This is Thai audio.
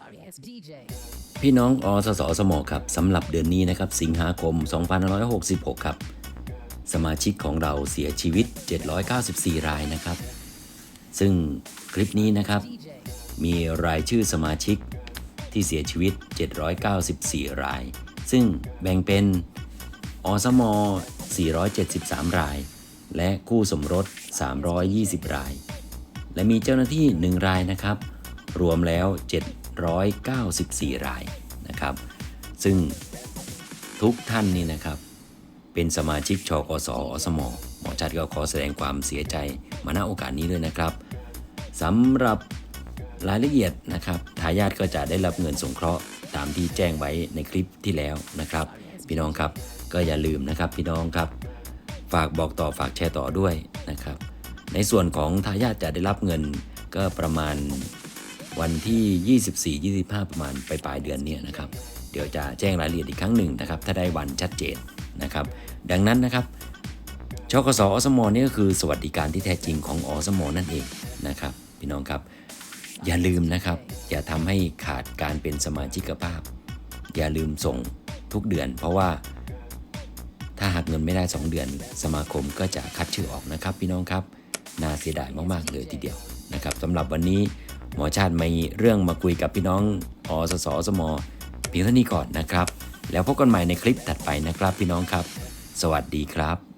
Sorry ass DJ. พี่น้องอสสสมครับสำหรับเดือนนี้นะครับ สิงหาคม 2566 ครับ สมาชิกของเราเสียชีวิต 794 รายนะครับ ซึ่งคลิปนี้นะครับ DJ. มีรายชื่อสมาชิกที่เสียชีวิต 794 ราย ซึ่งแบ่งเป็นอสม 473 ราย และคู่สมรส 320 ราย และมีเจ้าหน้าที่ 1 รายนะครับ รวมแล้ว 794 รายนะครับ ซึ่งทุกท่านนี่นะครับ เป็นสมาชิกชกสอสมหมอชัดก็ขอแสดงความเสียใจมาณโอกาสนี้ด้วยนะครับสำหรับรายละเอียดนะครับทายาทก็จะได้รับเงินสงเคราะห์ตามที่แจ้งไว้ในคลิปที่แล้วนะครับ พี่น้องครับก็อย่าลืมนะครับพี่น้องครับ ฝากบอกต่อฝากแชร์ต่อด้วยนะครับ ในส่วนของทายาทจะได้รับเงินก็ประมาณ วันที่ 24-25 ประมาณปลายปลายเดือนนี้นะครับ เดี๋ยวจะแจ้งรายละเอียดอีกครั้งหนึ่งนะครับ ถ้าได้วันชัดเจนนะครับ ดังนั้นนะครับชกสอสมนี่ก็คือสวัสดิการที่แท้จริงของอสมนั่นเองนะครับ พี่น้องครับ อย่าลืมนะครับ อย่าทำให้ขาดการเป็นสมาชิกภาพ อย่าลืมส่งทุกเดือน เพราะว่าถ้าหากเงินไม่ได้ 2 เดือน สมาคมก็จะคัดชื่อออกนะครับ พี่น้องครับ น่าเสียดายมากๆเลยทีเดียวนะครับสำหรับวันนี้ หมอชาติมีเรื่องมาคุยกับพี่น้องอสสสมเพียงเท่านี้ก่อนนะครับ แล้วพบกันใหม่ในคลิปถัดไปนะครับพี่น้องครับ สวัสดีครับ